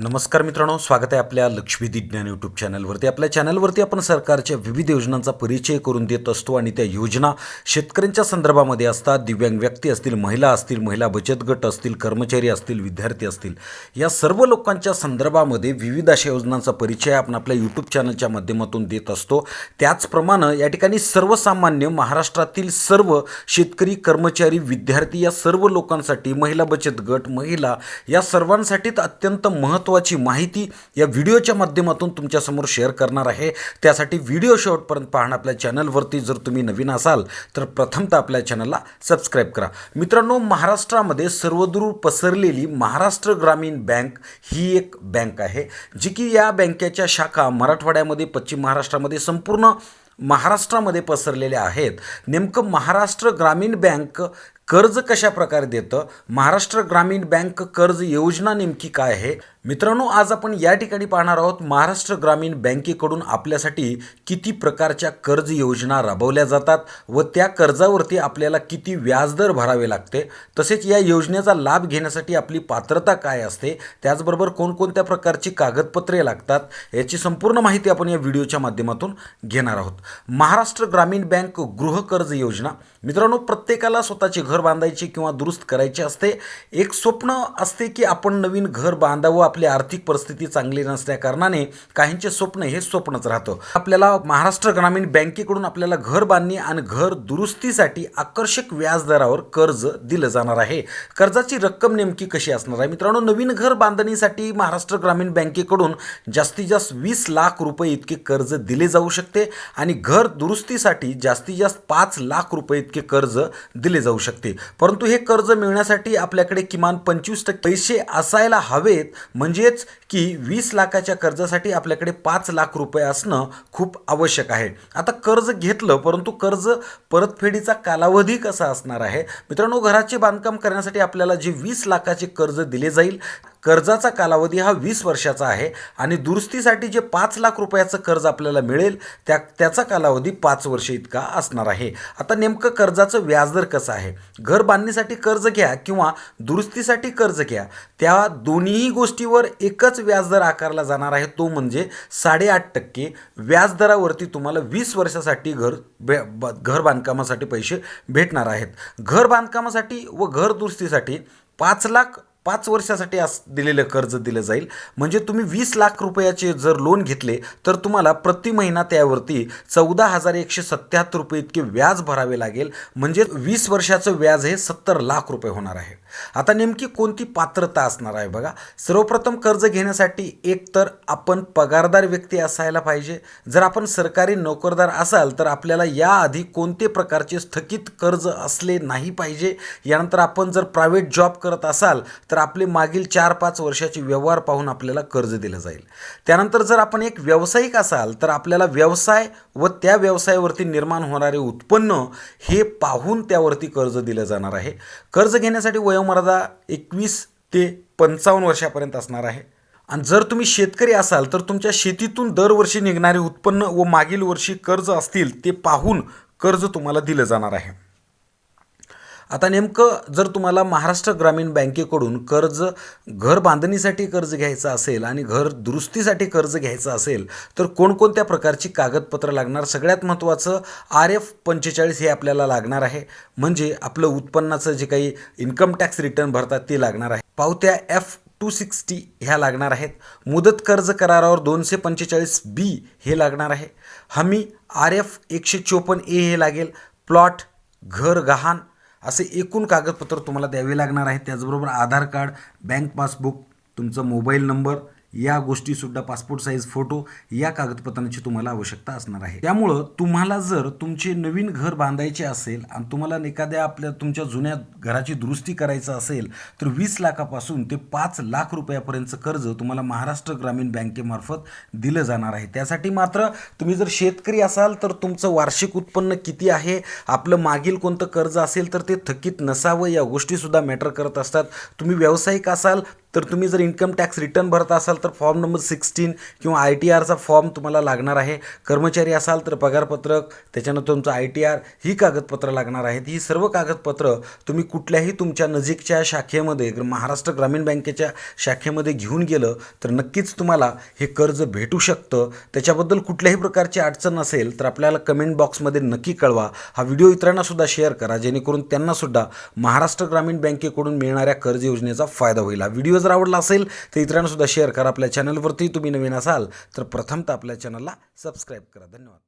नमस्कार मित्रांनो स्वागत आहे आपल्या लक्ष्मी विज्ञान यूट्यूब चॅनलवरती. आपल्या चॅनलवरती आपण सरकारच्या विविध योजनांचा परिचय करून देत असतो आणि त्या योजना शेतकऱ्यांच्या संदर्भामध्ये असतात. दिव्यांग व्यक्ती असतील महिला असतील महिला बचत गट असतील कर्मचारी असतील विद्यार्थी असतील. या सर्व लोकांच्या संदर्भामध्ये विविध अशा योजनांचा परिचय आपण आपल्या यूट्यूब चॅनलच्या माध्यमातून देत असतो. त्याचप्रमाणे या ठिकाणी सर्वसामान्य महाराष्ट्रातील सर्व शेतकरी कर्मचारी विद्यार्थी या सर्व लोकांसाठी महिला बचत गट महिला या सर्वांसाठीच अत्यंत महत्त्वाची माहिती या व्हिडिओच्या माध्यमातून तुमच्यासमोर शेअर करणार आहे. त्यासाठी व्हिडिओ शेवटपर्यंत पाहणं आपल्या चॅनलवरती जर तुम्ही नवीन असाल तर प्रथमतः आपल्या चॅनलला सबस्क्राईब करा. मित्रांनो महाराष्ट्रामध्ये सर्वदूर पसरलेली महाराष्ट्र ग्रामीण बँक ही एक बँक आहे जी की या बँकेच्या शाखा मराठवाड्यामध्ये पश्चिम महाराष्ट्रामध्ये संपूर्ण महाराष्ट्रामध्ये पसरलेल्या आहेत. नेमकं महाराष्ट्र ग्रामीण बँक कर्ज कशा प्रकारे देतं? महाराष्ट्र ग्रामीण बँक कर्ज योजना नेमकी काय आहे? मित्रांनो आज आपण या ठिकाणी पाहणार आहोत महाराष्ट्र ग्रामीण बँकेकडून आपल्यासाठी किती प्रकारच्या कर्ज योजना राबवल्या जातात व त्या कर्जावरती आपल्याला किती व्याजदर भरावे लागते? तसेच या योजनेचा लाभ घेण्यासाठी आपली पात्रता काय असते? त्याचबरोबर कोणकोणत्या प्रकारची कागदपत्रे लागतात? याची संपूर्ण माहिती आपण या व्हिडिओच्या माध्यमातून घेणार आहोत. महाराष्ट्र ग्रामीण बँक गृह कर्ज योजना. मित्रांनो प्रत्येकाला स्वतःचे घर बांधायचे किंवा दुरुस्त करायचे असते. एक स्वप्न असते की आपण नवीन घर बांधावं आपली आर्थिक परिस्थिती चांगली नसल्याकारणाने काहींचे स्वप्न हे स्वप्नच राहतं. आपल्याला महाराष्ट्र ग्रामीण बँकेकडून आपल्याला घर बांधणी आणि घर दुरुस्तीसाठी आकर्षक व्याजदरावर कर्ज दिलं जाणार आहे. कर्जाची रक्कम नेमकी कशी असणार आहे? मित्रांनो नवीन घर बांधणीसाठी महाराष्ट्र ग्रामीण बँकेकडून जास्तीत जास्त वीस लाख रुपये इतके कर्ज दिले जाऊ शकते आणि घर दुरुस्तीसाठी जास्तीत जास्त पाच लाख रुपये इतके कर्ज दिले जाऊ शकते. परंतु हे कर्ज मिळण्यासाठी आपल्याकडे किमान पंचवीस टक्के पैसे असायला हवेत. म्हणजेच की वीस लाखाच्या कर्जासाठी आपल्याकडे पाच लाख रुपये असणं खूप आवश्यक आहे. आता कर्ज घेतलं परंतु कर्ज परतफेडीचा कालावधी कसा असणार आहे? मित्रांनो घराचे बांधकाम करण्यासाठी आपल्याला जे वीस लाखाचे कर्ज दिले जाईल कर्जाचा कालावधी हा वीस वर्षाचा आहे आणि दुरुस्तीसाठी जे पाच लाख रुपयाचं कर्ज आपल्याला मिळेल त्या त्याचा कालावधी पाच वर्ष इतका असणार आहे. आता नेमकं कर्जाचं व्याजदर कसं आहे? घर बांधणीसाठी कर्ज घ्या किंवा दुरुस्तीसाठी कर्ज घ्या त्या दोन्हीही गोष्टीवर एकच व्याजदर आकारला जाणार आहे तो म्हणजे साडेआठ टक्के. व्याजदरावरती तुम्हाला वीस वर्षासाठी घर भे ब- घर बांधकामासाठी पैसे भेटणार आहेत. घर बांधकामासाठी व घर दुरुस्तीसाठी पाच लाख पाच वर्षासाठी अस दिलेलं कर्ज दिलं जाईल. म्हणजे तुम्ही वीस लाख रुपयाचे जर लोन घेतले तर तुम्हाला प्रति महिना त्यावरती चौदा हजार एकशे सत्याहत्तर रुपये इतके व्याज भरावे लागेल. म्हणजे वीस वर्षाचं व्याज हे सत्तर लाख रुपये होणार आहे. आता नेमकी कोणती पात्रता असणार आहे बघा. सर्वप्रथम कर्ज घेण्यासाठी एक तर आपण पगारदार व्यक्ती असायला पाहिजे. जर आपण सरकारी नोकरदार असाल तर आपल्याला याआधी कोणते प्रकारचे स्थगित कर्ज असले नाही पाहिजे. यानंतर आपण जर प्रायव्हेट जॉब करत असाल तर आपले मागील चार पाच वर्षाचे व्यवहार पाहून आपल्याला कर्ज दिलं जाईल. त्यानंतर जर आपण एक व्यावसायिक असाल तर आपल्याला व्यवसाय व त्या व्यवसायावरती निर्माण होणारे उत्पन्न हे पाहून त्यावरती कर्ज दिलं जाणार आहे. कर्ज घेण्यासाठी वयोमर्यादा एकवीस ते पंचावन्न वर्षापर्यंत असणार आहे. आणि जर तुम्ही शेतकरी असाल तर तुमच्या शेतीतून दरवर्षी निघणारे उत्पन्न व मागील वर्षी कर्ज असतील ते पाहून कर्ज तुम्हाला दिलं जाणार आहे. आता नेमकं जर तुम्हाला महाराष्ट्र ग्रामीण बँकेकडून कर्ज घर बांधणीसाठी कर्ज घ्यायचं असेल आणि घर दुरुस्तीसाठी कर्ज घ्यायचं असेल तर कोणकोणत्या प्रकारची कागदपत्रं लागणार? सगळ्यात महत्त्वाचं आर एफ पंचेचाळीस हे आपल्याला लागणार आहे. म्हणजे आपलं उत्पन्नाचं जे काही इन्कम टॅक्स रिटर्न भरतात ते लागणार आहे. पावत्या एफ टू सिक्स्टी ह्या लागणार आहेत. मुदत कर्ज करारावर दोनशे पंचेचाळीस बी हे लागणार आहे. हमी आर एफ एकशे चोपन्न ए हे लागेल. प्लॉट घर गहाण असे एकूण कागदपत्र तुम्हाला द्यावे लागणार आहेत. त्याचबरोबर आधार कार्ड बँक पासबुक तुमचा मोबाईल नंबर या गोष्टीसुद्धा पासपोर्ट साईज फोटो या कागदपत्रांची तुम्हाला आवश्यकता असणार आहे. त्यामुळं तुम्हाला जर तुमचे नवीन घर बांधायचे असेल आणि तुम्हाला एखाद्या आपल्या तुमच्या जुन्या घराची दुरुस्ती करायचं असेल तर वीस लाखापासून ते पाच लाख रुपयापर्यंतचं कर्ज तुम्हाला महाराष्ट्र ग्रामीण बँकेमार्फत दिलं जाणार आहे. त्यासाठी मात्र तुम्ही जर शेतकरी असाल तर तुमचं वार्षिक उत्पन्न किती आहे आपलं मागील कोणतं कर्ज असेल तर ते थकीत नसावं या गोष्टीसुद्धा मॅटर करत असतात. तुम्ही व्यावसायिक असाल तर तुम्ही जर इन्कम टॅक्स रिटर्न भरत असाल तर फॉर्म नंबर सिक्स्टीन किंवा आय टी आरचा फॉर्म तुम्हाला लागणार आहे. कर्मचारी असाल तर पगारपत्रक त्याच्यानंतर तुमचं आय टी आर ही कागदपत्रं लागणार आहेत. ही सर्व कागदपत्रं तुम्ही कुठल्याही तुमच्या नजीकच्या शाखेमध्ये महाराष्ट्र ग्रामीण बँकेच्या शाखेमध्ये घेऊन गेलं तर नक्कीच तुम्हाला हे कर्ज भेटू शकतं. त्याच्याबद्दल कुठल्याही प्रकारची अडचण असेल तर आपल्याला कमेंट बॉक्समध्ये नक्की कळवा. हा व्हिडिओ इतरांनासुद्धा शेअर करा जेणेकरून त्यांनासुद्धा महाराष्ट्र ग्रामीण बँकेकडून मिळणाऱ्या कर्ज योजनेचा फायदा होईल. हा व्हिडिओ जर आवडला असेल तर इतरांनासुद्धा शेअर करा आपल्या चॅनलवरती तुम्ही नवीन असाल तर प्रथमतः आपल्या चॅनलला सबस्क्राईब करा. धन्यवाद.